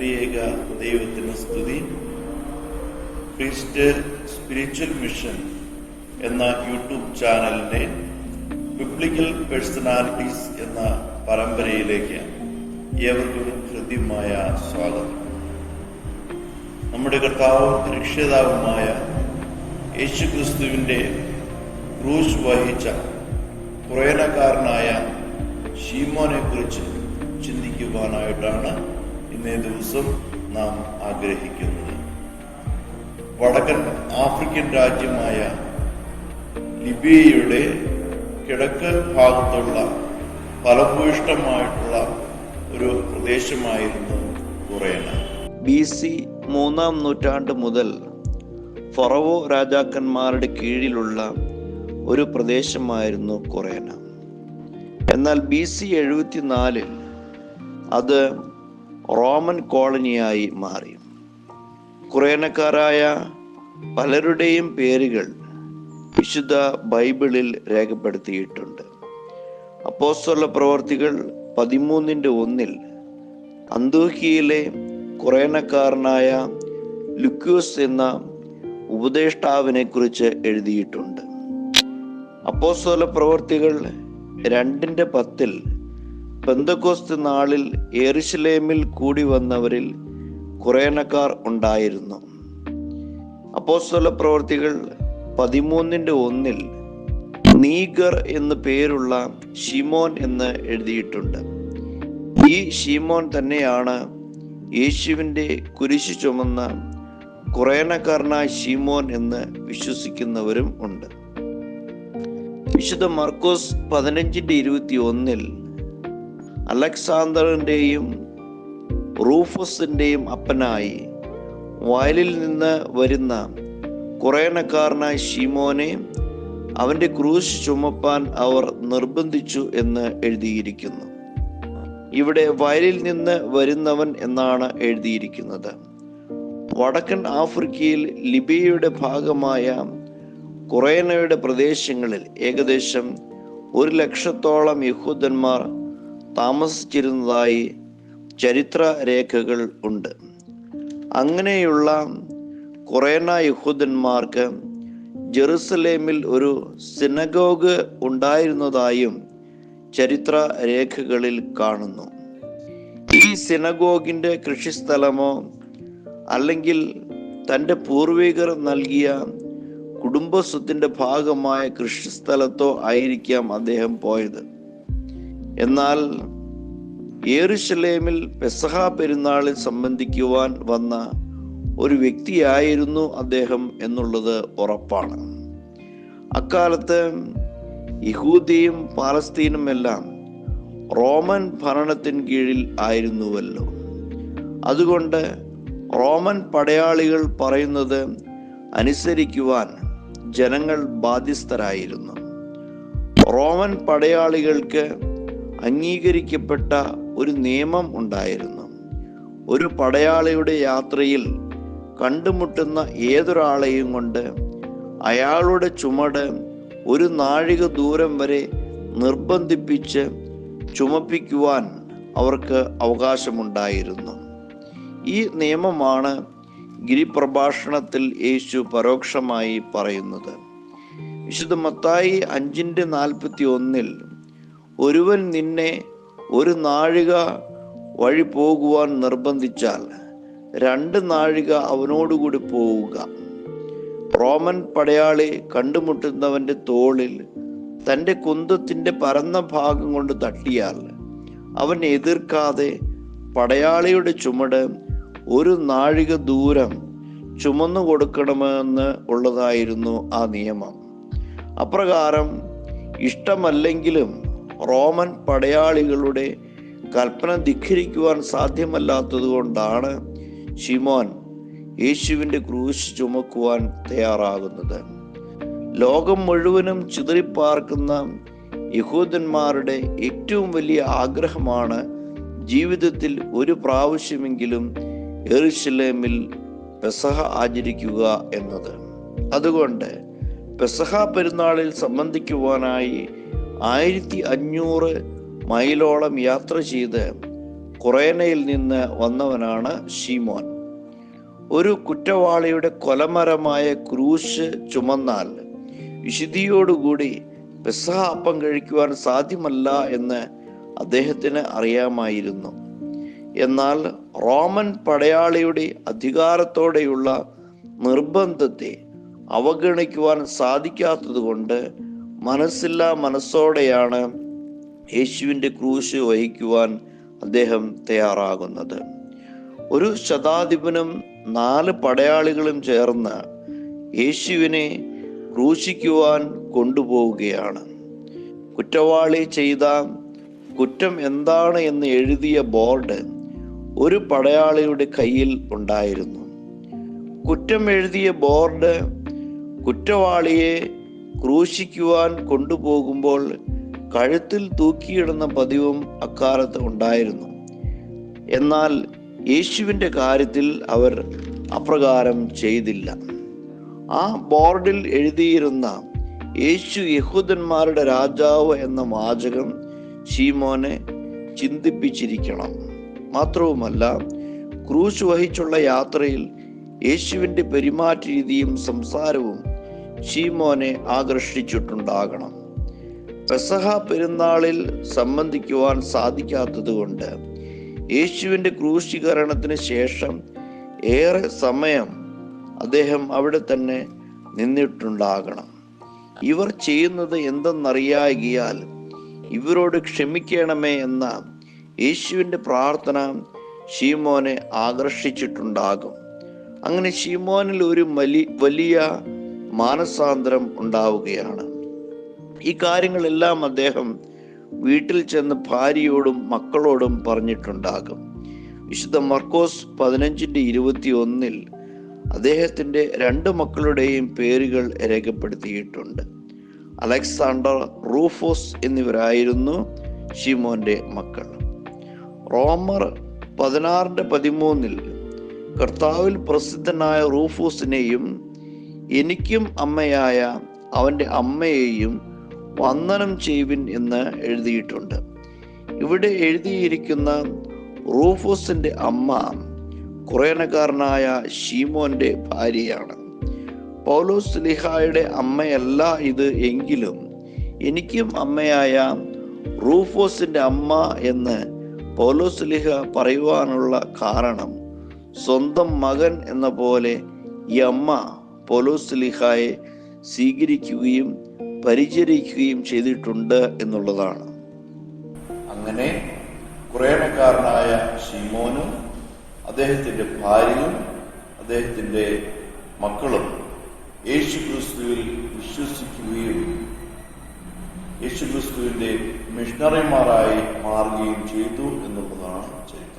ത്രിയേക ദൈവത്തിന് സ്തുതി. ക്രിസ്റ്റ് സ്പിരിച്വൽ മിഷൻ എന്ന യൂട്യൂബ് ചാനലിന്റെ ബിബ്ലിക്കൽ പേഴ്സണാലിറ്റീസ് എന്ന പരമ്പരയിലേക്ക് ഏവർക്കും ഹൃദ്യമായ സ്വാഗതം. നമ്മുടെ കർത്താവും രക്ഷിതാവുമായ യേശുക്രിസ്തുവിന്റെ ക്രൂശ് വഹിച്ച കുറേനക്കാരനായ ഷീമോനെ കുറിച്ച് ചിന്തിക്കുവാനായിട്ടാണ് ഇന്നേ ദിവസം നാം ആഗ്രഹിക്കുന്നത് വടക്കൻ ആഫ്രിക്കൻ രാജ്യമായ ലിബിയയുടെ കിഴക്ക് ഭാഗത്തുള്ള ഫലഭൂയിഷ്ടമായിട്ടുള്ള ഒരു പ്രദേശമായിരുന്നു കുറേന ബി സി മൂന്നാം നൂറ്റാണ്ട് മുതൽ ഫറവോ രാജാക്കന്മാരുടെ കീഴിലുള്ള ഒരു പ്രദേശമായിരുന്നു കുറേന. എന്നാൽ ബി സി എഴുപത്തിനാലിൽ അത് റോമൻ കോളനിയായി മാറി. കുറേനക്കാരായ പലരുടെയും പേരുകൾ വിശുദ്ധ ബൈബിളിൽ രേഖപ്പെടുത്തിയിട്ടുണ്ട്. അപ്പോസ്തല പ്രവർത്തികൾ പതിമൂന്നിന്റെ ഒന്നിൽ അന്തൂക്കിയിലെ കുറേനക്കാരനായ ലുക്യൂസ് എന്ന ഉപദേഷ്ടാവിനെ കുറിച്ച് എഴുതിയിട്ടുണ്ട്. അപ്പോസ്തല പ്രവർത്തികൾ രണ്ടിന്റെ പത്തിൽ പെന്തക്കോസ്ത് നാളിൽ എറിശലേമിൽ കൂടി വന്നവരിൽ കുറേനക്കാർ ഉണ്ടായിരുന്നു. അപ്പോസ്തല പ്രവർത്തികൾ പതിമൂന്നിന്റെ ഒന്നിൽ നീഗർ എന്ന് പേരുള്ള ഷിമോൻ എന്ന് എഴുതിയിട്ടുണ്ട്. ഈ ഷിമോൻ തന്നെയാണ് യേശുവിന്റെ കുരിശു ചുമന്ന കുറേനക്കാരനായ ഷിമോൻ എന്ന് വിശ്വസിക്കുന്നവരും ഉണ്ട്. വിശുദ്ധ മർക്കോസ് പതിനഞ്ചിന്റെ ഇരുപത്തി ഒന്നിൽ അലക്സാണ്ടറിന്റെയും റൂഫസിന്റെയും അപ്പനായി വയലിൽ നിന്ന് വരുന്ന കുറയണക്കാരനായ ഷിമോനെ അവന്റെ ക്രൂശ് ചുമപ്പാൻ അവർ നിർബന്ധിച്ചു എന്ന് എഴുതിയിരിക്കുന്നു. ഇവിടെ വയലിൽ നിന്ന് വരുന്നവൻ എന്നാണ് എഴുതിയിരിക്കുന്നത്. വടക്കൻ ആഫ്രിക്കയിൽ ലിബിയയുടെ ഭാഗമായ കുറേനയുടെ പ്രദേശങ്ങളിൽ ഏകദേശം ഒരു ലക്ഷത്തോളം യഹൂദന്മാർ താമസിച്ചിരുന്നതായി ചരിത്ര രേഖകൾ ഉണ്ട്. അങ്ങനെയുള്ള കുറേന യഹൂദന്മാർക്ക് ജെറുസലേമിൽ ഒരു സിനഗോഗ് ഉണ്ടായിരുന്നതായും ചരിത്ര രേഖകളിൽ കാണുന്നു. ഈ സിനഗോഗിന്റെ കൃഷിസ്ഥലമോ അല്ലെങ്കിൽ തന്റെ പൂർവികർ നൽകിയ കുടുംബസ്വത്തിന്റെ ഭാഗമായ കൃഷിസ്ഥലത്തോ ആയിരിക്കാം അദ്ദേഹം പോയത്. എന്നാൽ ഏറുശലേമിൽ പെസഹ പെരുന്നാളിൽ സംബന്ധിക്കുവാൻ വന്ന ഒരു വ്യക്തിയായിരുന്നു അദ്ദേഹം എന്നുള്ളത് ഉറപ്പാണ്. അക്കാലത്ത് യഹൂദിയും പാലസ്തീനും എല്ലാം റോമൻ ഭരണത്തിൻ കീഴിൽ ആയിരുന്നുവല്ലോ. അതുകൊണ്ട് റോമൻ പടയാളികൾ പറയുന്നത് അനുസരിക്കുവാൻ ജനങ്ങൾ ബാധ്യസ്ഥരായിരുന്നു. റോമൻ പടയാളികൾക്ക് അംഗീകരിക്കപ്പെട്ട ഒരു നിയമം ഉണ്ടായിരുന്നു. ഒരു പടയാളിയുടെ യാത്രയിൽ കണ്ടുമുട്ടുന്ന ഏതൊരാളെയും കൊണ്ട് അയാളുടെ ചുമട് ഒരു നാഴിക ദൂരം വരെ നിർബന്ധിപ്പിച്ച് ചുമപ്പിക്കുവാൻ അവർക്ക് അവകാശമുണ്ടായിരുന്നു. ഈ നിയമമാണ് ഗിരിപ്രഭാഷണത്തിൽ യേശു പരോക്ഷമായി പറയുന്നത്. വിശുദ്ധ മത്തായി അഞ്ചിന്റെ നാൽപ്പത്തി ഒന്നിൽ ഒരുവൻ നിന്നെ ഒരു നാഴിക വഴി പോകുവാൻ നിർബന്ധിച്ചാൽ രണ്ട് നാഴിക അവനോടുകൂടി പോവുക. റോമൻ പടയാളി കണ്ടുമുട്ടുന്നവന്റെ തോളിൽ തന്റെ കുന്തത്തിന്റെ പരന്ന ഭാഗം കൊണ്ട് തട്ടിയാൽ അവൻ എതിർക്കാതെ പടയാളിയുടെ ചുമട് ഒരു നാഴിക ദൂരം ചുമന്നു കൊടുക്കണമെന്ന് ഉള്ളതായിരുന്നു ആ നിയമം. അപ്രകാരം ഇഷ്ടമല്ലെങ്കിലും റോമൻ പടയാളികളുടെ കൽപ്പന ധിഖരിക്കുവാൻ സാധ്യമല്ലാത്തത് കൊണ്ടാണ് ഷിമോൻ യേശുവിന്റെ ക്രൂശ് ചുമക്കുവാൻ തയ്യാറാകുന്നത്. ലോകം മുഴുവനും ചിതറിപ്പാർക്കുന്ന യഹൂദന്മാരുടെ ഏറ്റവും വലിയ ആഗ്രഹമാണ് ജീവിതത്തിൽ ഒരു പ്രാവശ്യമെങ്കിലും എറുശലേമിൽ പെസഹ ആചരിക്കുക എന്നത്. അതുകൊണ്ട് പെസഹ പെരുന്നാളിൽ സംബന്ധിക്കുവാനായി ആയിരത്തി അഞ്ഞൂറ് മൈലോളം യാത്ര ചെയ്ത് കുറേനയിൽ നിന്ന് വന്നവനാണ് ഷീമോൻ ഒരു കുറ്റവാളിയുടെ കൊലമരമായ ക്രൂശ് ചുമന്നാൽ വിശുദ്ധിയോടുകൂടി പെസഹ അപ്പം കഴിക്കുവാൻ സാധ്യമല്ല എന്ന് അദ്ദേഹത്തിന് അറിയാമായിരുന്നു. എന്നാൽ റോമൻ പടയാളിയുടെ അധികാരത്തോടെയുള്ള നിർബന്ധത്തെ അവഗണിക്കുവാൻ സാധിക്കാത്തതുകൊണ്ട് മനസ്സില്ലാ മനസ്സോടെയാണ് യേശുവിന്റെ ക്രൂശ് വഹിക്കുവാൻ അദ്ദേഹം തയ്യാറാകുന്നത്. ഒരു ശതാധിപനും നാല് പടയാളികളും ചേർന്ന് യേശുവിനെ ക്രൂശിക്കുവാൻ കൊണ്ടുപോവുകയാണ്. കുറ്റവാളി ചെയ്ത കുറ്റം എന്താണ് എന്ന് എഴുതിയ ബോർഡ് ഒരു പടയാളിയുടെ കയ്യിൽ ഉണ്ടായിരുന്നു. കുറ്റം എഴുതിയ ബോർഡ് കുറ്റവാളിയെ ക്രൂശിക്കുവാൻ കൊണ്ടുപോകുമ്പോൾ കഴുത്തിൽ തൂക്കിയിടുന്ന പതിവും അക്കാലത്ത് ഉണ്ടായിരുന്നു. എന്നാൽ യേശുവിന്റെ കാര്യത്തിൽ അവർ അപ്രകാരം ചെയ്തില്ല. ആ ബോർഡിൽ എഴുതിയിരുന്ന യേശു യഹൂദന്മാരുടെ രാജാവ് എന്ന വാചകം ഷീമോനെ ചിന്തിപ്പിച്ചിരിക്കണം. മാത്രവുമല്ല ക്രൂശ് വഹിച്ചുള്ള യാത്രയിൽ യേശുവിന്റെ പെരുമാറ്റ രീതിയും സംസാരവും ഷീമോനെ ആകർഷിച്ചിട്ടുണ്ടാകണം പെസഹ പെരുന്നാളിൽ സംബന്ധിക്കുവാൻ സാധിക്കാത്തതുകൊണ്ട് യേശുവിന്റെ ക്രൂശീകരണത്തിന് ശേഷം ഏറെ സമയം അദ്ദേഹം അവിടെ തന്നെ നിന്നിട്ടുണ്ടാകണം. ഇവർ ചെയ്യുന്നത് എന്തെന്നറിയാകിയാൽ ഇവരോട് ക്ഷമിക്കണമേ എന്ന യേശുവിന്റെ പ്രാർത്ഥന ഷീമോനെ ആകർഷിച്ചിട്ടുണ്ടാകും അങ്ങനെ ഷീമോനിൽ ഒരു വലിയ മാനസാന്തരം ഉണ്ടാവുകയാണ്. ഈ കാര്യങ്ങളെല്ലാം അദ്ദേഹം വീട്ടിൽ ചെന്ന് ഭാര്യയോടും മക്കളോടും പറഞ്ഞിട്ടുണ്ടാകും. വിശുദ്ധ മർക്കോസ് പതിനഞ്ചിന്റെ ഇരുപത്തി ഒന്നിൽ അദ്ദേഹത്തിന്റെ രണ്ട് മക്കളുടെയും പേരുകൾ രേഖപ്പെടുത്തിയിട്ടുണ്ട്. അലക്സാണ്ടർ റൂഫോസ് എന്നിവരായിരുന്നു ഷിമോന്റെ മക്കൾ. റോമർ പതിനാറിന്റെ പതിമൂന്നിൽ കർത്താവിൽ പ്രസിദ്ധനായ റൂഫൂസിനെയും എനിക്കും അമ്മയായ അവന്റെ അമ്മയെയും വന്ദനം ചെയ്യുവിൻ എന്ന് എഴുതിയിട്ടുണ്ട്. ഇവിടെ എഴുതിയിരിക്കുന്ന റൂഫോസിന്റെ അമ്മ കുറേനക്കാരനായ ഷീമോന്റെ ഭാര്യയാണ്. പൗലോസ് ലിഹായുടെ അമ്മയല്ല ഇത് എങ്കിലും എനിക്കും അമ്മയായ റൂഫോസിന്റെ അമ്മ എന്ന് പൗലോസ് ലിഹ പറയുവാനുള്ള കാരണം സ്വന്തം മകൻ എന്ന പോലെ ഈ അമ്മ പൗലോസ് ലിഹായെ സ്വീകരിക്കുകയും പരിചരിക്കുകയും ചെയ്തിട്ടുണ്ട് എന്നുള്ളതാണ്. അങ്ങനെ കുറേണക്കാരനായ ഷീമോനും അദ്ദേഹത്തിന്റെ ഭാര്യയും അദ്ദേഹത്തിന്റെ മക്കളും യേശു ക്രിസ്തുവിൽ വിശ്വസിക്കുകയും യേശു ക്രിസ്തുവിന്റെ മിഷണറിമാരായി മാറുകയും ചെയ്തു എന്നുള്ളതാണ് ചരിത്രം.